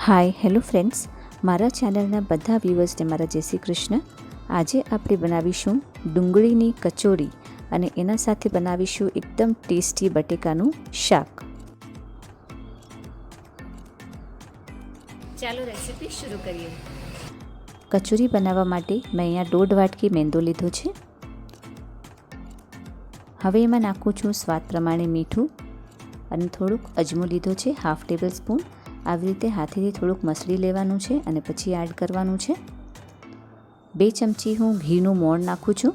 Hi hello friends મારા ચેનલના બધા વ્યૂવર્સને મારા જય શ્રી કૃષ્ણ. આજે આપણે બનાવીશું ડુંગળીની કચોરી અને એના સાથે બનાવીશું એકદમ ટેસ્ટી બટેકાનું શાક. ચાલો રેસીપી શરૂ કરીએ. કચોરી બનાવવા માટે મેં અહીંયા દોઢ વાટકી મેંદો લીધો છે. હવે એમાં નાખું છું સ્વાદ પ્રમાણે મીઠું અને થોડુંક અજમો લીધો છે હાફ ટેબલ સ્પૂન આવી રીતે હાથેથી થોડુંક મસળી લેવાનું છે અને પછી એડ કરવાનું છે. બે ચમચી હું ઘીનું મોણ નાખું છું.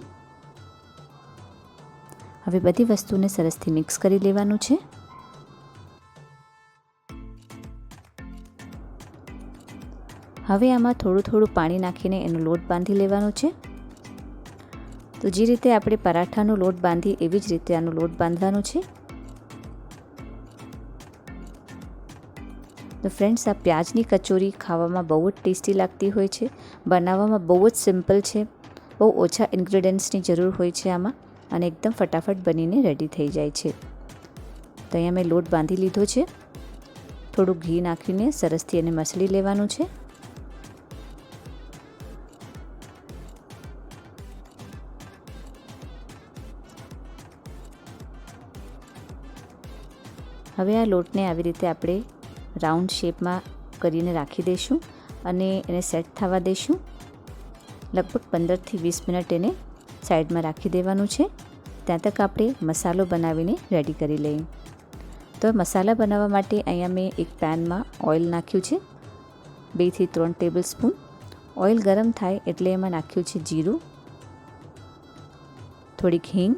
હવે બધી વસ્તુને સરસથી મિક્સ કરી લેવાનું છે. હવે આમાં થોડું થોડું પાણી નાખીને એનો લોટ બાંધી લેવાનો છે. તો જે રીતે આપણે પરાઠાનો લોટ બાંધી એવી જ રીતે આનો લોટ બાંધવાનો છે. તો ફ્રેન્ડ્સ આ પ્યાજની કચોરી ખાવામાં બહુ જ ટેસ્ટી લાગતી હોય છે. બનાવવામાં બહુ જ સિમ્પલ છે. બહુ ઓછા ઇન્ગ્રેડિયન્ટ્સની જરૂર હોય છે આમાં અને એકદમ ફટાફટ બનીને રેડી થઈ જાય છે. તો અહીંયા મેં લોટ બાંધી લીધો છે. થોડું ઘી નાખીને સરસથી એને મસળી લેવાનું છે. હવે આ લોટને આવી રીતે આપણે રાઉન્ડ શેપમાં કરીને રાખી દઈશું અને એને સેટ થવા દઈશું. લગભગ પંદરથી વીસ મિનિટ એને સાઈડમાં રાખી દેવાનું છે. ત્યાં તક આપણે મસાલો બનાવીને રેડી કરી લઈએ. તો મસાલા બનાવવા માટે અહીંયા મેં એક પેનમાં ઓઇલ નાખ્યું છે. બેથી ત્રણ ટેબલ સ્પૂન ઓઇલ ગરમ થાય એટલે એમાં નાખ્યું છે જીરું, થોડીક હિંગ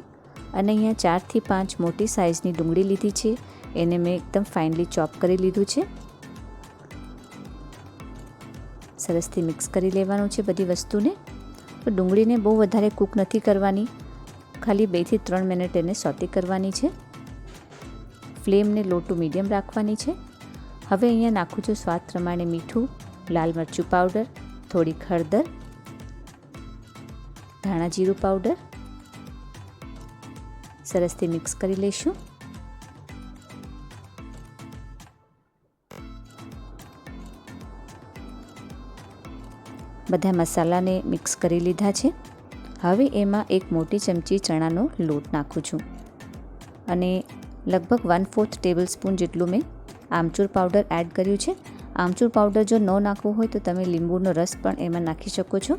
અને અહીંયા ચારથી પાંચ મોટી સાઇઝની ડુંગળી લીધી છે. એને મેં એકદમ ફાઇનલી ચોપ કરી લીધું છે. સરસથી મિક્સ કરી લેવાનું છે બધી વસ્તુને. તો ડુંગળીને બહુ વધારે કૂક નથી કરવાની. ખાલી બેથી ત્રણ મિનિટ એને સોતી કરવાની છે. ફ્લેમને લો ટુ મીડિયમ રાખવાની છે. હવે અહીંયા નાખું છું સ્વાદ પ્રમાણે મીઠું, લાલ મરચું પાવડર થોડીક હળદર, ધાણા જીરું પાવડર સરસથી મિક્સ કરી લઈશું. બધા મસાલાને મિક્સ કરી લીધા છે. હવે એમાં એક મોટી ચમચી ચણાનો લોટ નાખું છું. અને લગભગ વન ફોર્થ ટેબલ સ્પૂન જેટલું મેં આમચૂર પાવડર એડ કર્યું છે. આમચૂર પાવડર જો ન નાખવો હોય તો તમે લીંબુનો રસ પણ એમાં નાખી શકો છો.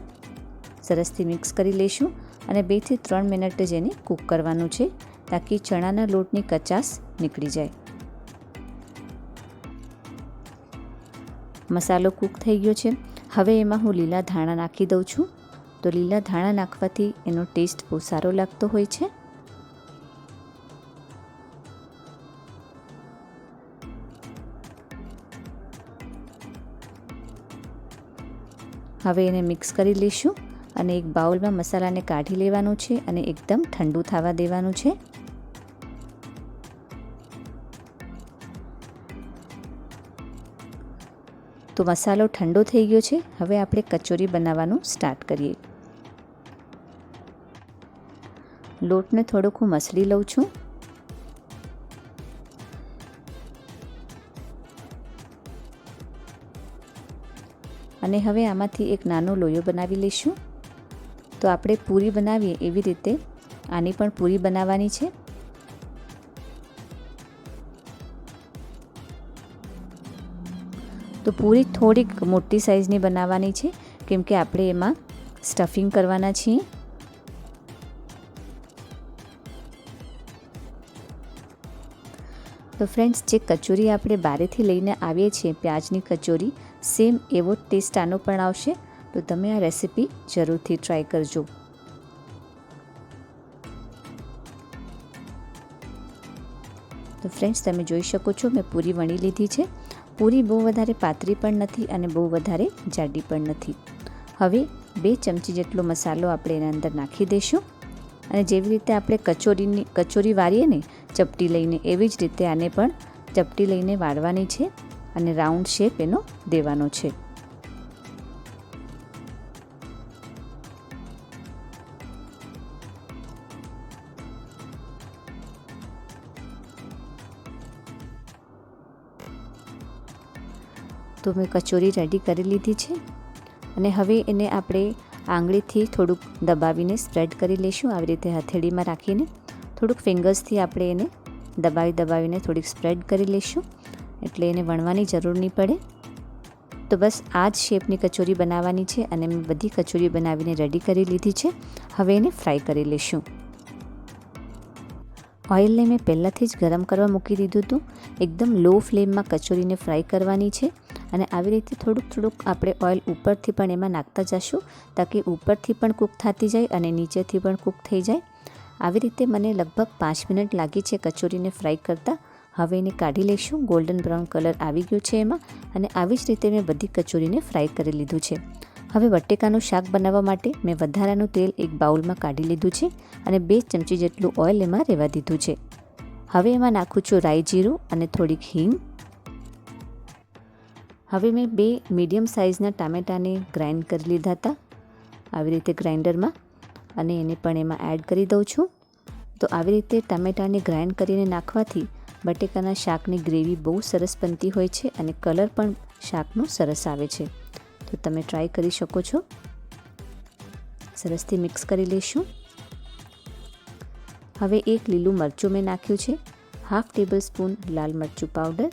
સરસથી મિક્સ કરી લઈશું અને બેથી ત્રણ મિનિટ જ એને કૂક કરવાનું છે તાકી ચણાના લોટની કચાસ નીકળી જાય. મસાલો કૂક થઈ ગયો છે. હવે એમાં હું લીલા ધાણા નાખી દઉં છું. તો લીલા ધાણા નાખવાથી એનો ટેસ્ટ બહુ સારો લાગતો હોય છે. હવે એને મિક્સ કરી લઈશું અને એક બાઉલમાં મસાલાને કાઢી લેવાનું છે અને એકદમ ઠંડુ થવા દેવાનું છે. તો મસાલો ઠંડો થઈ ગયો છે. હવે આપણે કચોરી બનાવવાનું સ્ટાર્ટ કરીએ. લોટને થોડોક હું મસળી લઉં છું. અને હવે આમાંથી એક નાનો લોયો બનાવી લઈશું. તો આપણે પૂરી બનાવીએ એવી રીતે. આની પણ પૂરી બનાવવાની છે. તો પૂરી થોડીક મોટી સાઇઝની બનાવવાની છે, કેમ કે આપણે એમાં સ્ટફિંગ કરવાના છીએ. તો ફ્રેન્ડ્સ જે કચોરી આપણે બારેથી લઈને આવીએ છીએ, પ્યાજની કચોરી સેમ એવો ટેસ્ટ આનો પણ આવશે. તો તમે આ રેસીપી જરૂરથી ટ્રાય કરજો. તો ફ્રેન્ડ્સ તમે જોઈ શકો છો, મેં પૂરી વણી લીધી છે. પૂરી બહુ વધારે પાતળી પણ નથી અને બહુ વધારે જાડી પણ નથી. હવે બે ચમચી જેટલો મસાલો આપણે એના અંદર નાખી દઈશું અને જેવી રીતે આપણે કચોરીની, કચોરી વાળીએ ને, ચપટી લઈને, એવી જ રીતે આને પણ ચપટી લઈને વાળવાની છે અને રાઉન્ડ શેપ એનો દેવાનો છે. તો મેં કચોરી રેડી કરી લીધી છે. અને હવે એને આપણે આંગળીથી થોડુંક દબાવીને સ્પ્રેડ કરી લઈશું. આવી રીતે હથેળીમાં રાખીને થોડુંક ફિંગર્સથી આપણે એને દબાવી દબાવીને થોડીક સ્પ્રેડ કરી લઈશું. એટલે એને વણવાની જરૂર નહીં પડે. તો બસ આ જ શેપની કચોરી બનાવવાની છે અને મેં બધી કચોરી બનાવીને રેડી કરી લીધી છે. હવે એને ફ્રાય કરી લઈશું. ઓઇલને મેં પહેલાંથી જ ગરમ કરવા મૂકી દીધું હતું. એકદમ લો ફ્લેમમાં કચોરીને ફ્રાય કરવાની છે. અને આવી રીતે થોડુંક થોડુંક આપણે ઓઇલ ઉપરથી પણ એમાં નાખતા જશું તાકી ઉપરથી પણ કૂક થતી જાય અને નીચેથી પણ કૂક થઈ જાય. આવી રીતે મને લગભગ પાંચ મિનિટ લાગી છે કચોરીને ફ્રાય કરતાં. હવે એને કાઢી લઈશું. ગોલ્ડન બ્રાઉન કલર આવી ગયો છે એમાં અને આવી જ રીતે મેં બધી કચોરીને ફ્રાય કરી લીધું છે. હવે બટેકાનું શાક બનાવવા માટે મેં વધારાનું તેલ એક બાઉલમાં કાઢી લીધું છે અને બે ચમચી જેટલું ઓઇલ એમાં રહેવા દીધું છે. હવે એમાં નાખું છું રાઈ જીરું અને થોડીક હિંગ. હવે મેં બે મીડિયમ સાઇઝના ટામેટાને ગ્રાઇન્ડ કરી લીધા હતા. આવી રીતે ગ્રાઇન્ડરમાં અને એને પણ એમાં એડ કરી દઉં છું. તો આવી રીતે ટામેટાને ગ્રાઇન્ડ કરીને નાખવાથી બટેકાના શાકની ગ્રેવી બહુ સરસ બનતી હોય છે અને કલર પણ શાકનો સરસ આવે છે. તો તમે ટ્રાય કરી શકો છો. સરસથી મિક્સ કરી લઈશું હવે એક લીલું મરચું મેં નાખ્યું છે. હાફ ટેબલ સ્પૂન લાલ મરચું પાવડર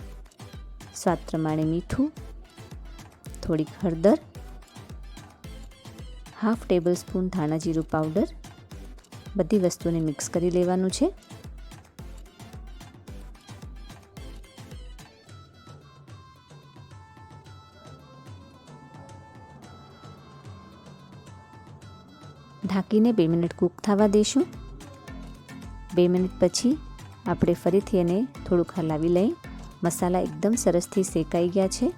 સ્વાદ પ્રમાણે મીઠું, થોડીક હળદર, હાફ ટેબલ સ્પૂન ધાણા જીરું પાવડર, બધી વસ્તુને મિક્સ કરી લેવાનું છે. ઢાંકીને બે મિનિટ કૂક થવા દઈશું બે મિનિટ પછી આપણે ફરીથી એને થોડુંક હલાવી લઈ મસાલા એકદમ સરસથી શેકાઈ ગયા છે.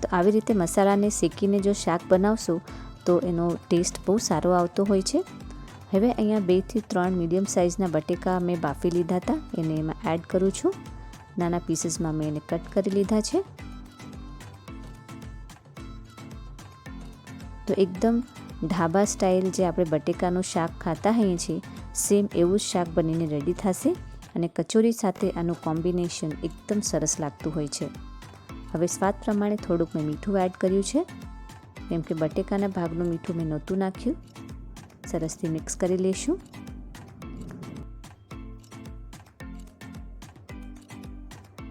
તો આવી રીતે મસાલાને શેકીને જો શાક બનાવશો, તો એનો ટેસ્ટ બહુ સારો આવતો હોય છે. હવે અહીંયા બેથી ત્રણ મીડિયમ સાઇઝના બટેકા મેં બાફી લીધા હતા, એને એમાં એડ કરું છું. નાના પીસીસમાં મેં એને કટ કરી લીધા છે. તો એકદમ ઢાબા સ્ટાઇલ જે આપણે બટેકાનું શાક ખાતા હોઈએ છીએ, સેમ એવું જ શાક બનીને રેડી થશે. અને કચોરી સાથે આનું કોમ્બિનેશન એકદમ સરસ લાગતું હોય છે. હવે સ્વાદ પ્રમાણે થોડુંક મેં મીઠું એડ કર્યું છે. કેમ કે બટેકાના ભાગનું મીઠું મેં નહોતું નાખ્યું. સરસથી મિક્સ કરી લઈશું.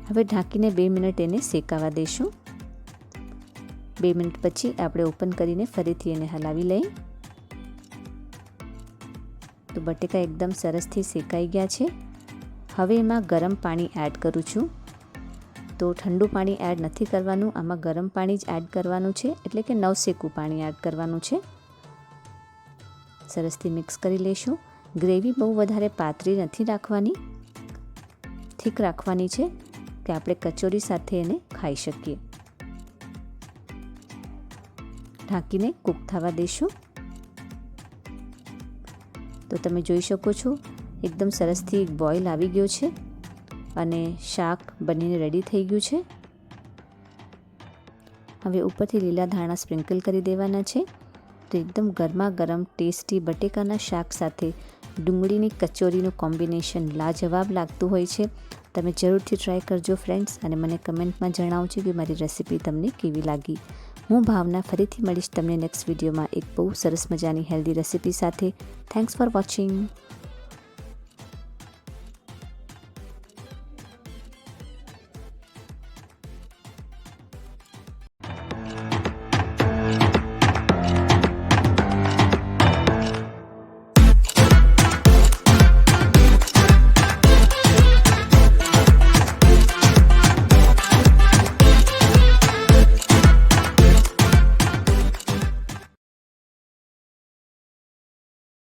હવે ઢાંકીને બે મિનિટ એને શેકાવા દઈશું. બે મિનિટ પછી આપણે ઓપન કરીને ફરીથી એને હલાવી લઈએ. તો બટેકા એકદમ સરસથી શેકાઈ ગયા છે. હવે એમાં ગરમ પાણી એડ કરું છું. તો ઠંડુ પાણી એડ નથી કરવાનું, આમાં ગરમ પાણી જ એડ કરવાનું છે, એટલે કે નવશેકું પાણી એડ કરવાનું છે. સરસથી મિક્સ કરી લઈશું ગ્રેવી બહુ વધારે પાતળી નથી રાખવાની થીક રાખવાની છે કે આપણે કચોરી સાથે એને ખાઈ શકીએ. ઢાંકીને કૂક થવા દઈશું તો તમે જોઈ શકો છો એકદમ સરસથી બોઇલ આવી ગયો છે અને શાક બનીને રેડી થઈ ગયું છે. હવે ઉપરથી લીલા ધાણા સ્પ્રિંકલ કરી દેવાના છે. તો એકદમ ગરમા ગરમ ટેસ્ટી બટેકાના શાક સાથે ડુંગળીની કચોરીનું કોમ્બિનેશન લાજવાબ લાગતું હોય છે. તમે જરૂરથી ટ્રાય કરજો ફ્રેન્ડ્સ અને મને કમેન્ટમાં જણાવજો કે મારી રેસિપી તમને કેવી લાગી. હું ભાવના ફરીથી મળીશ તમને નેક્સ્ટ વિડીયોમાં એક બહુ સરસ મજાની હેલ્ધી રેસિપી સાથે. Thanks for watching